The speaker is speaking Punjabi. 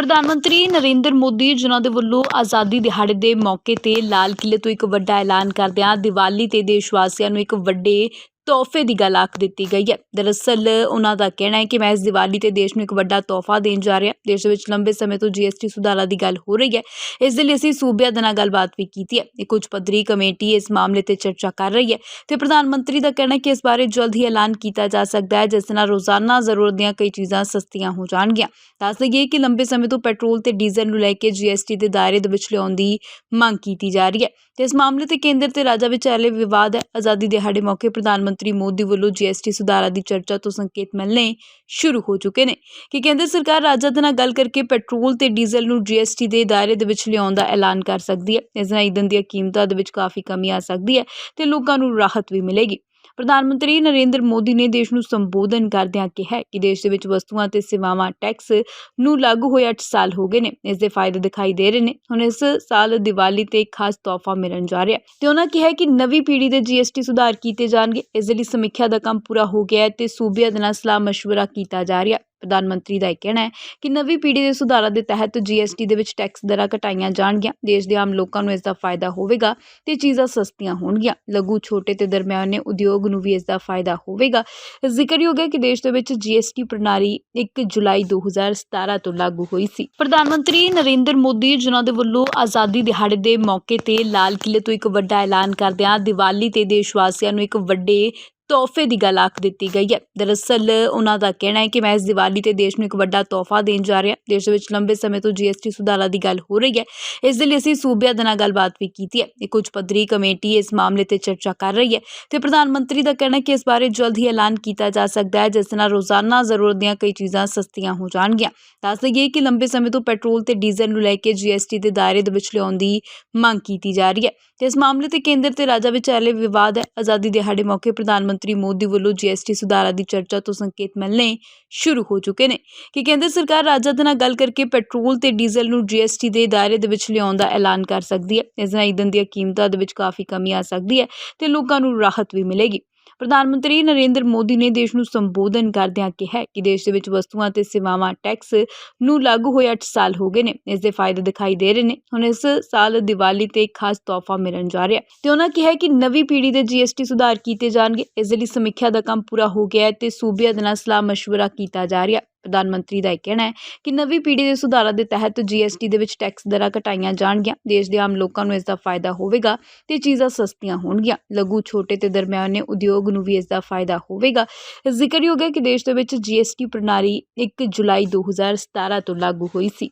ਪ੍ਰਧਾਨ ਮੰਤਰੀ ਨਰਿੰਦਰ ਮੋਦੀ ਜਿਨ੍ਹਾਂ ਦੇ ਵੱਲੋਂ ਆਜ਼ਾਦੀ ਦਿਹਾੜੇ ਦੇ ਮੌਕੇ ਤੇ ਲਾਲ ਕਿਲੇ ਤੋਂ ਇੱਕ ਵੱਡਾ ਐਲਾਨ ਕਰਦਿਆਂ ਦੀਵਾਲੀ ਤੇ ਦੇਸ਼ ਵਾਸੀਆਂ ਨੂੰ ਇੱਕ ਵੱਡੇ ਤੋਹਫੇ ਦੀ ਗੱਲ ਆਖ ਦਿੱਤੀ ਗਈ ਹੈ। ਦਰਅਸਲ ਉਹਨਾਂ ਦਾ ਕਹਿਣਾ ਹੈ ਕਿ ਮੈਂ ਇਸ ਦੀਵਾਲੀ ਤੇ ਦੇਸ਼ ਨੂੰ ਇੱਕ ਵੱਡਾ ਤੋਹਫਾ ਦੇਣ ਜਾ ਰਿਹਾ ਦੇਸ਼ ਦੇ ਵਿੱਚ ਲੰਬੇ ਸਮੇਂ ਤੋਂ ਜੀਐਸਟੀ ਸੁਧਾਰਾਂ ਦੀ ਗੱਲ ਹੋ ਰਹੀ ਹੈ। ਇਸ ਦੇ ਲਈ ਅਸੀਂ ਸੂਬਿਆਂ ਦੇ ਨਾਲ ਗੱਲਬਾਤ ਵੀ ਕੀਤੀ ਹੈ। ਇੱਕ ਉੱਚ ਪੱਧਰੀ ਕਮੇਟੀ ਇਸ ਮਾਮਲੇ ਤੇ ਚਰਚਾ ਕਰ ਰਹੀ ਹੈ। ਤੇ ਪ੍ਰਧਾਨ ਮੰਤਰੀ ਦਾ ਕਹਿਣਾ ਹੈ ਕਿ ਇਸ ਬਾਰੇ ਜਲਦ ਹੀ ਐਲਾਨ ਕੀਤਾ ਜਾ ਸਕਦਾ ਹੈ, ਜਿਸ ਨਾਲ ਰੋਜ਼ਾਨਾ ਜ਼ਰੂਰਤ ਦੀਆਂ ਕਈ ਚੀਜ਼ਾਂ ਸਸਤੀਆਂ ਹੋ ਜਾਣਗੀਆਂ। ਦੱਸ ਦਈਏ ਕਿ ਲੰਬੇ ਸਮੇਂ ਤੋਂ ਪੈਟਰੋਲ ਤੇ ਡੀਜ਼ਲ ਨੂੰ ਲੈ ਕੇ ਜੀਐਸਟੀ ਦੇ ਦਾਇਰੇ ਦੇ ਵਿੱਚ ਲਿਆਉਣ ਦੀ ਮੰਗ ਕੀਤੀ ਜਾ ਰਹੀ ਹੈ। ਤੇ ਇਸ ਮਾਮਲੇ ਤੇ ਕੇਂਦਰ ਤੇ ਰਾਜਾਂ ਵਿਚਾਲੇ ਵਿਵਾਦ ਹੈ। ਆਜ਼ਾਦੀ ਦਿਹਾੜੇ ਮੌਕੇ ਪ੍ਰਧਾਨ ਮੰਤਰੀ ਮੋਦੀ ਵੱਲੋਂ ਜੀਐਸਟੀ ਸੁਧਾਰਾਂ ਦੀ ਚਰਚਾ ਤੋਂ ਸੰਕੇਤ ਮਿਲਣੇ ਸ਼ੁਰੂ ਹੋ ਚੁੱਕੇ ਨੇ। ਕਿ ਕੇਂਦਰ ਸਰਕਾਰ ਰਾਜਾਂ ਦੇ ਨਾਲ ਗੱਲ ਕਰਕੇ ਪੈਟਰੋਲ ਤੇ ਡੀਜ਼ਲ ਨੂੰ ਜੀਐਸਟੀ ਦੇ ਦਾਇਰੇ ਦੇ ਵਿੱਚ ਲਿਆਉਣ ਦਾ ਐਲਾਨ ਕਰ ਸਕਦੀ ਹੈ? ਇਸ ਨਾਲ ਈਂਧਨ ਦੀਆਂ ਕੀਮਤਾਂ ਦੇ ਵਿੱਚ ਕਾਫੀ ਕਮੀ ਆ ਸਕਦੀ ਹੈ ਤੇ ਲੋਕਾਂ ਨੂੰ ਰਾਹਤ ਵੀ ਮਿਲੇਗੀ। ਪ੍ਰਧਾਨ ਮੰਤਰੀ ਨਰਿੰਦਰ ਮੋਦੀ ਨੇ ਦੇਸ਼ ਨੂੰ ਸੰਬੋਧਨ ਕਰਦਿਆਂ ਕਿਹਾ ਕਿ ਦੇਸ਼ ਦੇ ਵਿੱਚ ਵਸਤੂਆਂ ਤੇ ਸੇਵਾਵਾਂ ਟੈਕਸ ਨੂੰ ਲਾਗੂ ਹੋਏ 8 ਸਾਲ ਹੋ ਗਏ ਨੇ। ਇਸ ਦੇ ਫਾਇਦੇ ਦਿਖਾਈ ਦੇ ਰਹੇ ਨੇ। ਹੁਣ ਇਸ ਸਾਲ ਦੀਵਾਲੀ ਤੇ ਇੱਕ ਖਾਸ ਤੋਹਫਾ ਮਿਲਣ ਜਾ ਰਿਹਾ ਤੇ ਉਹਨਾਂ ਕਿਹਾ ਕਿ ਨਵੀਂ ਪੀੜ੍ਹੀ ਦੇ ਜੀਐਸਟੀ ਸੁਧਾਰ ਕੀਤੇ ਜਾਣਗੇ। ਇਸ ਲਈ ਸਮੀਖਿਆ ਦਾ ਕੰਮ ਪੂਰਾ ਹੋ ਗਿਆ ਹੈ ਤੇ ਸੂਬਿਆਂ ਦੇ ਨਾਲ ਸਲਾਹ ਮਸ਼ਵਰਾ ਕੀਤਾ ਜਾ ਰਿਹਾ ਪ੍ਰਧਾਨ ਮੰਤਰੀ ਦਾ ਇਹ ਕਹਿਣਾ ਹੈ ਕਿ ਨਵੀਂ ਪੀੜ੍ਹੀ ਦੇ ਸੁਧਾਰਾਂ ਦੇ ਤਹਿਤ ਜੀਐਸਟੀ ਦੇ ਵਿੱਚ ਟੈਕਸ ਦਰਾਂ ਘਟਾਈਆਂ ਜਾਣਗੀਆਂ, ਦੇਸ਼ ਦੇ ਆਮ ਲੋਕਾਂ ਨੂੰ ਇਸ ਦਾ ਫਾਇਦਾ ਹੋਵੇਗਾ ਤੇ ਚੀਜ਼ਾਂ ਸਸਤੀਆਂ ਹੋਣਗੀਆਂ। ਲਘੂ, ਛੋਟੇ ਤੇ ਦਰਮਿਆਨੇ ਉਦਯੋਗ ਨੂੰ ਵੀ ਇਸ ਦਾ ਫਾਇਦਾ ਹੋਵੇਗਾ। ਜ਼ਿਕਰਯੋਗ ਹੈ ਕਿ ਦੇਸ਼ ਦੇ ਵਿੱਚ ਜੀਐਸਟੀ ਪ੍ਰਣਾਲੀ 1 ਜੁਲਾਈ 2017 ਤੋਂ ਲਾਗੂ ਹੋਈ ਸੀ। ਪ੍ਰਧਾਨ ਮੰਤਰੀ ਨਰਿੰਦਰ ਮੋਦੀ ਜਿਨ੍ਹਾਂ ਦੇ ਵੱਲੋਂ ਆਜ਼ਾਦੀ ਦਿਹਾੜੇ ਦੇ ਮੌਕੇ ਤੇ ਲਾਲ ਕਿਲੇ ਤੋਂ ਇੱਕ ਵੱਡਾ ਐਲਾਨ ਕਰਦਿਆਂ ਦੀਵਾਲੀ ਤੇ ਦੇਸ਼ ਵਾਸੀਆਂ ਨੂੰ ਇੱਕ ਵੱਡੇ ਤੋਹਫੇ ਦੀ ਗੱਲ ਆਖ ਦਿੱਤੀ ਗਈ ਹੈ। ਦਰਅਸਲ ਉਹਨਾਂ ਦਾ ਕਹਿਣਾ ਹੈ ਕਿ ਮੈਂ ਇਸ ਦੀਵਾਲੀ ਤੇ ਦੇਸ਼ ਨੂੰ ਇੱਕ ਵੱਡਾ ਤੋਹਫਾ ਦੇਣ ਜਾ ਰਿਹਾ ਦੇਸ਼ ਦੇ ਵਿੱਚ ਲੰਬੇ ਸਮੇਂ ਤੋਂ ਜੀਐਸਟੀ ਸੁਧਾਰਾਂ ਦੀ ਗੱਲ ਹੋ ਰਹੀ ਹੈ। ਇਸ ਦੇ ਲਈ ਅਸੀਂ ਸੂਬਿਆਂ ਦੇ ਨਾਲ ਗੱਲਬਾਤ ਵੀ ਕੀਤੀ ਹੈ। ਇੱਕ ਉੱਚ ਪੱਧਰੀ ਕਮੇਟੀ ਇਸ ਮਾਮਲੇ ਤੇ ਚਰਚਾ ਕਰ ਰਹੀ ਹੈ। ਤੇ ਪ੍ਰਧਾਨ ਮੰਤਰੀ ਦਾ ਕਹਿਣਾ ਹੈ ਕਿ ਇਸ ਬਾਰੇ ਜਲਦ ਹੀ ਐਲਾਨ ਕੀਤਾ ਜਾ ਸਕਦਾ ਹੈ, ਜਿਸ ਨਾਲ ਰੋਜ਼ਾਨਾ ਜ਼ਰੂਰਤ ਦੀਆਂ ਕਈ ਚੀਜ਼ਾਂ ਸਸਤੀਆਂ ਹੋ ਜਾਣਗੀਆਂ। ਦੱਸ ਦਈਏ ਕਿ ਲੰਬੇ ਸਮੇਂ ਤੋਂ ਪੈਟਰੋਲ ਤੇ ਡੀਜ਼ਲ ਨੂੰ ਲੈ ਕੇ ਜੀਐਸਟੀ ਦੇ ਦਾਇਰੇ ਦੇ ਵਿੱਚ ਲਿਆਉਣ ਦੀ ਮੰਗ ਕੀਤੀ ਜਾ ਰਹੀ ਹੈ। ਤੇ ਇਸ ਮਾਮਲੇ ਤੇ ਕੇਂਦਰ ਤੇ ਰਾਜਾਂ ਵਿਚਾਲੇ ਵਿਵਾਦ ਹੈ। ਆਜ਼ਾਦੀ ਦਿਹਾੜੇ ਮੌਕੇ ਪ੍ਰਧਾਨ ਮੰਤਰੀ ਮੋਦੀ ਵੱਲੋਂ ਜੀਐਸਟੀ ਸੁਧਾਰਾਂ ਦੀ ਚਰਚਾ ਤੋਂ ਸੰਕੇਤ ਮਿਲਣੇ ਸ਼ੁਰੂ ਹੋ ਚੁੱਕੇ ਨੇ। ਕਿ ਕੇਂਦਰ ਸਰਕਾਰ ਰਾਜਾਂ ਦੇ ਨਾਲ ਗੱਲ ਕਰਕੇ ਪੈਟਰੋਲ ਤੇ ਡੀਜ਼ਲ ਨੂੰ ਜੀਐਸਟੀ ਦੇ ਦਾਇਰੇ ਦੇ ਵਿੱਚ ਲਿਆਉਣ ਦਾ ਐਲਾਨ ਕਰ ਸਕਦੀ ਹੈ। ਇਸ ਨਾਲ ਈਂਧਨ ਦੀਆਂ ਕੀਮਤਾਂ ਦੇ ਵਿੱਚ ਕਾਫੀ ਕਮੀ ਆ ਸਕਦੀ ਹੈ ਤੇ ਲੋਕਾਂ ਨੂੰ ਰਾਹਤ ਵੀ ਮਿਲੇਗੀ। ਪ੍ਰਧਾਨ ਮੰਤਰੀ ਨਰਿੰਦਰ ਮੋਦੀ ਨੇ ਦੇਸ਼ ਨੂੰ ਸੰਬੋਧਨ ਕਰਦਿਆਂ ਕਿਹਾ ਕਿ ਦੇਸ਼ ਦੇ ਵਿੱਚ ਵਸਤੂਆਂ ਤੇ ਸੇਵਾਵਾਂ ਟੈਕਸ ਨੂੰ ਲਾਗੂ ਹੋਏ 8 ਸਾਲ ਹੋ ਗਏ ਨੇ। ਇਸ ਦੇ ਫਾਇਦੇ ਦਿਖਾਈ ਦੇ ਰਹੇ ਨੇ। ਹੁਣ ਇਸ ਸਾਲ ਦੀਵਾਲੀ ਤੇ ਖਾਸ ਤੋਹਫਾ ਮਿਲਣ ਜਾ ਰਿਹਾ ਤੇ ਉਹਨਾਂ ਕਿਹਾ ਕਿ ਨਵੀਂ ਪੀੜ੍ਹੀ ਦੇ ਜੀਐਸਟੀ ਸੁਧਾਰ ਕੀਤੇ ਜਾਣਗੇ। ਇਸ ਲਈ ਸਮੀਖਿਆ ਦਾ ਕੰਮ ਪੂਰਾ ਹੋ ਗਿਆ ਹੈ ਤੇ ਸੂਬਿਆਂ ਦੇ ਨਾਲ ਸਲਾਹ ਮਸ਼ਵਰਾ ਕੀਤਾ ਜਾ ਰਿਹਾ ਪ੍ਰਧਾਨ ਮੰਤਰੀ ਦਾ ਇਹ ਕਹਿਣਾ ਹੈ ਕਿ ਨਵੀਂ ਪੀੜ੍ਹੀ ਦੇ ਸੁਧਾਰਾਂ ਦੇ ਤਹਿਤ ਜੀਐਸਟੀ ਦੇ ਵਿੱਚ ਟੈਕਸ ਦਰਾਂ ਘਟਾਈਆਂ ਜਾਣਗੀਆਂ, ਦੇਸ਼ ਦੇ ਆਮ ਲੋਕਾਂ ਨੂੰ ਇਸ ਦਾ ਫਾਇਦਾ ਹੋਵੇਗਾ ਤੇ ਚੀਜ਼ਾਂ ਸਸਤੀਆਂ ਹੋਣਗੀਆਂ। ਲਘੂ, ਛੋਟੇ ਤੇ ਦਰਮਿਆਨੇ ਉਦਯੋਗ ਨੂੰ ਵੀ ਇਸ ਦਾ ਫਾਇਦਾ ਹੋਵੇਗਾ। ਜ਼ਿਕਰਯੋਗ ਹੈ ਕਿ ਦੇਸ਼ ਦੇ ਵਿੱਚ ਜੀਐਸਟੀ ਪ੍ਰਣਾਲੀ 1 ਜੁਲਾਈ 2017 ਤੋਂ ਲਾਗੂ ਹੋਈ ਸੀ।